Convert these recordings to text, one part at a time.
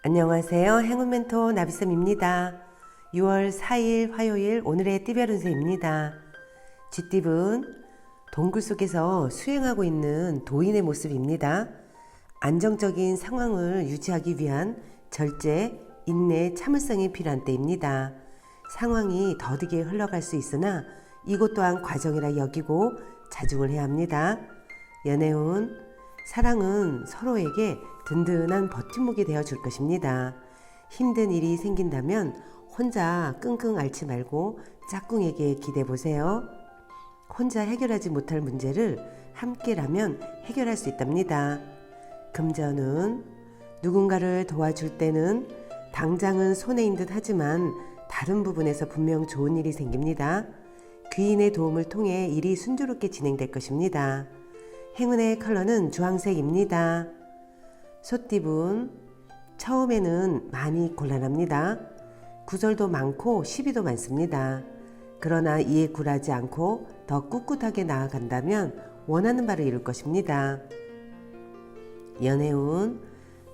안녕하세요. 행운 멘토 나비쌤입니다. 6월 4일 화요일 오늘의 띠별 운세입니다. 쥐띠은 동굴 속에서 수행하고 있는 도인의 모습입니다. 안정적인 상황을 유지하기 위한 절제, 인내, 참을성이 필요한 때입니다. 상황이 더디게 흘러갈 수 있으나 이것 또한 과정이라 여기고 자중을 해야 합니다. 연애운 사랑은 서로에게 든든한 버팀목이 되어 줄 것입니다. 힘든 일이 생긴다면 혼자 끙끙 앓지 말고 짝꿍에게 기대 보세요. 혼자 해결하지 못할 문제를 함께라면 해결할 수 있답니다. 금전은 누군가를 도와줄 때는 당장은 손해인 듯 하지만 다른 부분에서 분명 좋은 일이 생깁니다. 귀인의 도움을 통해 일이 순조롭게 진행될 것입니다. 행운의 컬러는 주황색입니다. 소띠분 처음에는 많이 곤란합니다. 구절도 많고 시비도 많습니다. 그러나 이에 굴하지 않고 더 꿋꿋하게 나아간다면 원하는 바를 이룰 것입니다. 연애운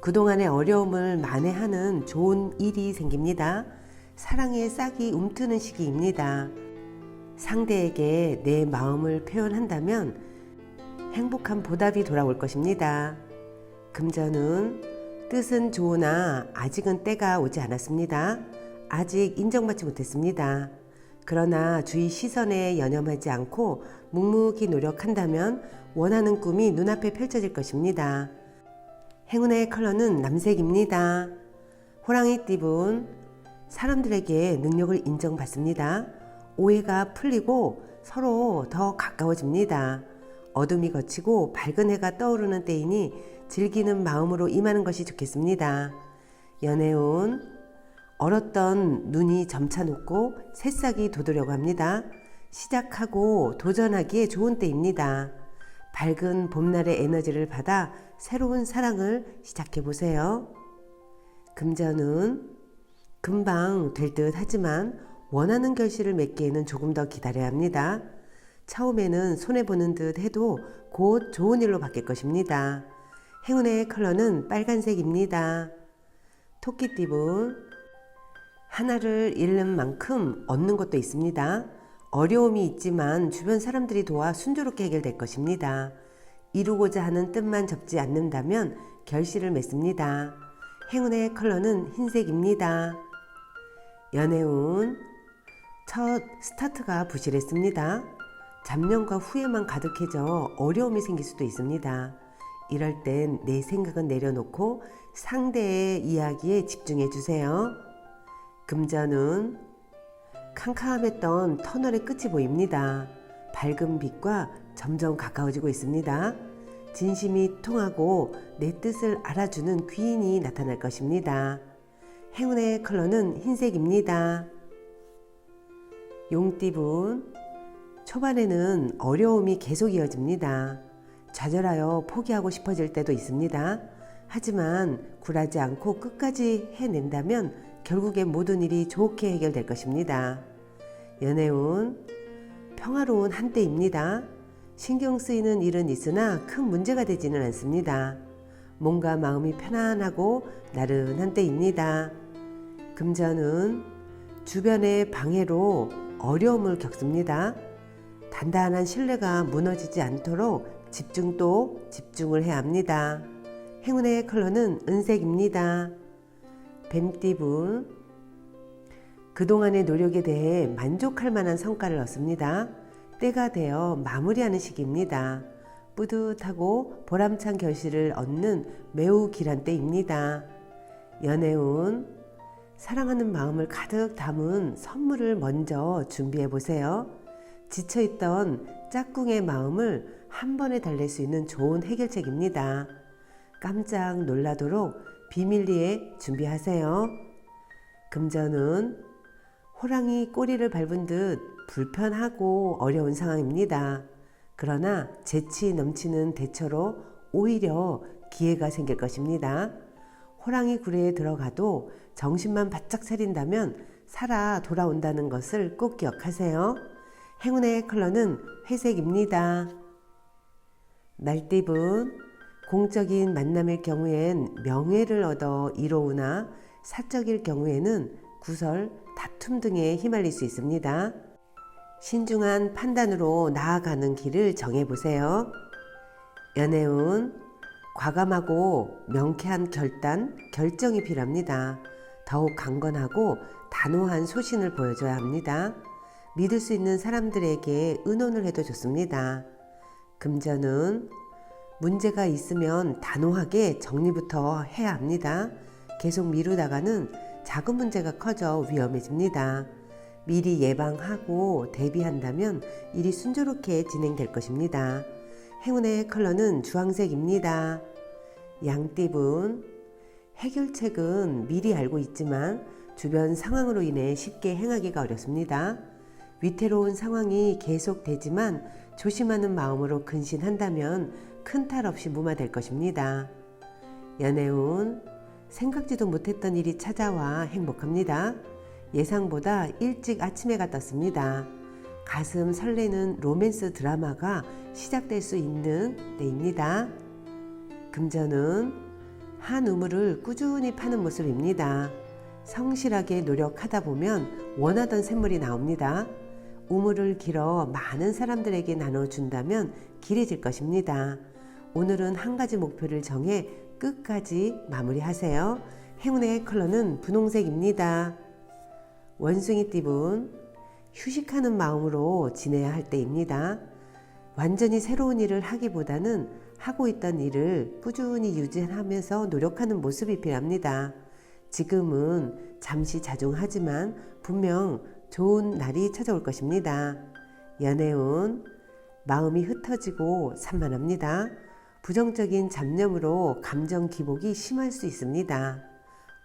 그동안의 어려움을 만회하는 좋은 일이 생깁니다. 사랑의 싹이 움트는 시기입니다. 상대에게 내 마음을 표현한다면 행복한 보답이 돌아올 것입니다. 금전은 뜻은 좋으나 아직은 때가 오지 않았습니다. 아직 인정받지 못했습니다. 그러나 주위 시선에 연연하지 않고 묵묵히 노력한다면 원하는 꿈이 눈앞에 펼쳐질 것입니다. 행운의 컬러는 남색입니다. 호랑이 띠분 사람들에게 능력을 인정받습니다. 오해가 풀리고 서로 더 가까워집니다. 어둠이 거치고 밝은 해가 떠오르는 때이니 즐기는 마음으로 임하는 것이 좋겠습니다. 연애운 얼었던 눈이 점차 녹고 새싹이 돋으려고 합니다. 시작하고 도전하기에 좋은 때입니다. 밝은 봄날의 에너지를 받아 새로운 사랑을 시작해 보세요. 금전은 금방 될 듯 하지만 원하는 결실을 맺기에는 조금 더 기다려야 합니다. 처음에는 손해보는 듯 해도 곧 좋은 일로 바뀔 것입니다. 행운의 컬러는 빨간색입니다. 토끼띠분 하나를 잃는 만큼 얻는 것도 있습니다. 어려움이 있지만 주변 사람들이 도와 순조롭게 해결될 것입니다. 이루고자 하는 뜻만 접지 않는다면 결실을 맺습니다. 행운의 컬러는 흰색입니다. 연애운 첫 스타트가 부실했습니다. 잡념과 후회만 가득해져 어려움이 생길 수도 있습니다. 이럴 땐 내 생각은 내려놓고 상대의 이야기에 집중해 주세요. 금전은 캄캄했던 터널의 끝이 보입니다. 밝은 빛과 점점 가까워지고 있습니다. 진심이 통하고 내 뜻을 알아주는 귀인이 나타날 것입니다. 행운의 컬러는 흰색입니다. 용띠분 초반에는 어려움이 계속 이어집니다. 좌절하여 포기하고 싶어질 때도 있습니다. 하지만 굴하지 않고 끝까지 해낸다면 결국엔 모든 일이 좋게 해결될 것입니다. 연애운 평화로운 한때입니다. 신경 쓰이는 일은 있으나 큰 문제가 되지는 않습니다. 몸과 마음이 편안하고 나른한 때입니다. 금전은 주변의 방해로 어려움을 겪습니다. 단단한 신뢰가 무너지지 않도록 집중 또 집중을 해야 합니다. 행운의 컬러는 은색입니다. 뱀띠분 그동안의 노력에 대해 만족할 만한 성과를 얻습니다. 때가 되어 마무리하는 시기입니다. 뿌듯하고 보람찬 결실을 얻는 매우 길한 때입니다. 연애운 사랑하는 마음을 가득 담은 선물을 먼저 준비해 보세요. 지쳐있던 짝꿍의 마음을 한 번에 달랠 수 있는 좋은 해결책입니다. 깜짝 놀라도록 비밀리에 준비하세요. 금전은 호랑이 꼬리를 밟은 듯 불편하고 어려운 상황입니다. 그러나 재치 넘치는 대처로 오히려 기회가 생길 것입니다. 호랑이 굴에 들어가도 정신만 바짝 차린다면 살아 돌아온다는 것을 꼭 기억하세요. 행운의 컬러는 회색입니다. 날띠분 공적인 만남일 경우엔 명예를 얻어 이로우나 사적일 경우에는 구설, 다툼 등에 휘말릴 수 있습니다. 신중한 판단으로 나아가는 길을 정해보세요. 연애운 과감하고 명쾌한 결단, 결정이 필요합니다. 더욱 강건하고 단호한 소신을 보여줘야 합니다. 믿을 수 있는 사람들에게 의논을 해도 좋습니다. 금전은 문제가 있으면 단호하게 정리부터 해야 합니다. 계속 미루다가는 작은 문제가 커져 위험해집니다. 미리 예방하고 대비한다면 일이 순조롭게 진행될 것입니다. 행운의 컬러는 주황색입니다. 양띠분 해결책은 미리 알고 있지만 주변 상황으로 인해 쉽게 행하기가 어렵습니다. 위태로운 상황이 계속되지만 조심하는 마음으로 근신한다면 큰 탈 없이 무마될 것입니다. 연애운 생각지도 못했던 일이 찾아와 행복합니다. 예상보다 일찍 아침해가 떴습니다. 가슴 설레는 로맨스 드라마가 시작될 수 있는 때입니다. 금전은 한 우물을 꾸준히 파는 모습입니다. 성실하게 노력하다 보면 원하던 샘물이 나옵니다. 우물을 길어 많은 사람들에게 나눠준다면 길해질 것입니다. 오늘은 한 가지 목표를 정해 끝까지 마무리하세요. 행운의 컬러는 분홍색입니다. 원숭이 띠분 휴식하는 마음으로 지내야 할 때입니다. 완전히 새로운 일을 하기보다는 하고 있던 일을 꾸준히 유지하면서 노력하는 모습이 필요합니다. 지금은 잠시 자중하지만 분명 좋은 날이 찾아올 것입니다. 연애운 마음이 흩어지고 산만합니다. 부정적인 잡념으로 감정 기복이 심할 수 있습니다.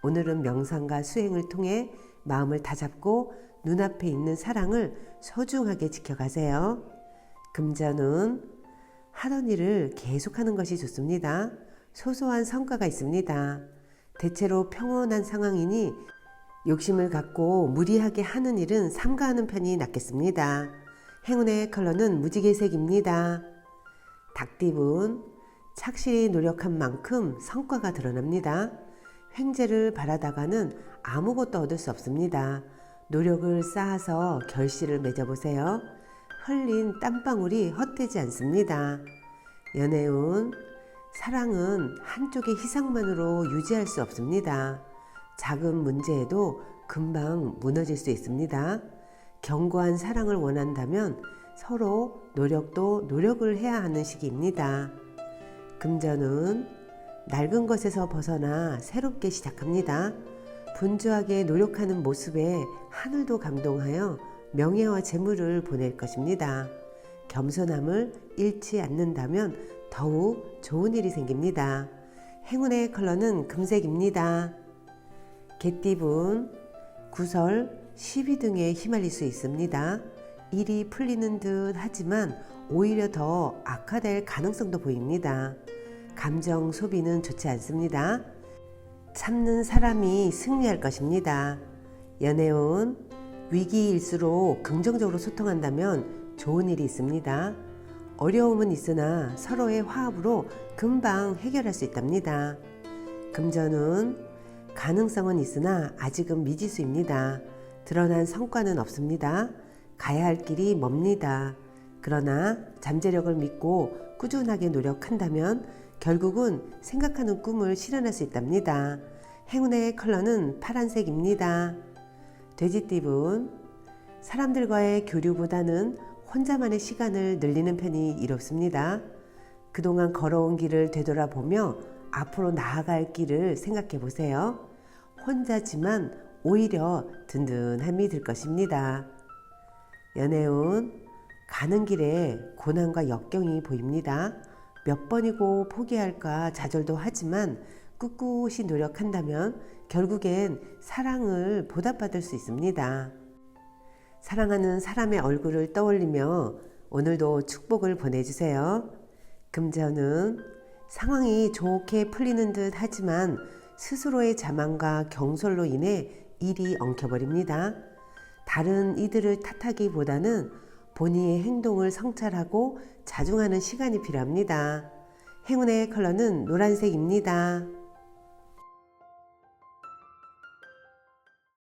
오늘은 명상과 수행을 통해 마음을 다잡고 눈앞에 있는 사랑을 소중하게 지켜가세요. 금전은 하던 일을 계속하는 것이 좋습니다. 소소한 성과가 있습니다. 대체로 평온한 상황이니 욕심을 갖고 무리하게 하는 일은 삼가하는 편이 낫겠습니다. 행운의 컬러는 무지개색입니다. 닭띠분 착실히 노력한 만큼 성과가 드러납니다. 횡재를 바라다가는 아무것도 얻을 수 없습니다. 노력을 쌓아서 결실을 맺어보세요. 흘린 땀방울이 헛되지 않습니다. 연애운 사랑은 한쪽의 희생만으로 유지할 수 없습니다. 작은 문제에도 금방 무너질 수 있습니다. 견고한 사랑을 원한다면 서로 노력도 노력을 해야 하는 시기입니다. 금전은 낡은 것에서 벗어나 새롭게 시작합니다. 분주하게 노력하는 모습에 하늘도 감동하여 명예와 재물을 보낼 것입니다. 겸손함을 잃지 않는다면 더욱 좋은 일이 생깁니다. 행운의 컬러는 금색입니다. 개띠분, 구설, 시비 등에 휘말릴 수 있습니다. 일이 풀리는 듯 하지만 오히려 더 악화될 가능성도 보입니다. 감정 소비는 좋지 않습니다. 참는 사람이 승리할 것입니다. 연애운 위기일수록 긍정적으로 소통한다면 좋은 일이 있습니다. 어려움은 있으나 서로의 화합으로 금방 해결할 수 있답니다. 금전은 가능성은 있으나 아직은 미지수입니다. 드러난 성과는 없습니다. 가야 할 길이 멉니다. 그러나 잠재력을 믿고 꾸준하게 노력한다면 결국은 생각하는 꿈을 실현할 수 있답니다. 행운의 컬러는 파란색입니다. 돼지띠분 사람들과의 교류보다는 혼자만의 시간을 늘리는 편이 이롭습니다. 그동안 걸어온 길을 되돌아보며 앞으로 나아갈 길을 생각해 보세요. 혼자지만 오히려 든든함이 들 것입니다. 연애운 가는 길에 고난과 역경이 보입니다. 몇 번이고 포기할까 좌절도 하지만 꿋꿋이 노력한다면 결국엔 사랑을 보답받을 수 있습니다. 사랑하는 사람의 얼굴을 떠올리며 오늘도 축복을 보내주세요. 금전은 상황이 좋게 풀리는 듯 하지만 스스로의 자만과 경솔로 인해 일이 엉켜버립니다. 다른 이들을 탓하기보다는 본인의 행동을 성찰하고 자중하는 시간이 필요합니다. 행운의 컬러는 노란색입니다.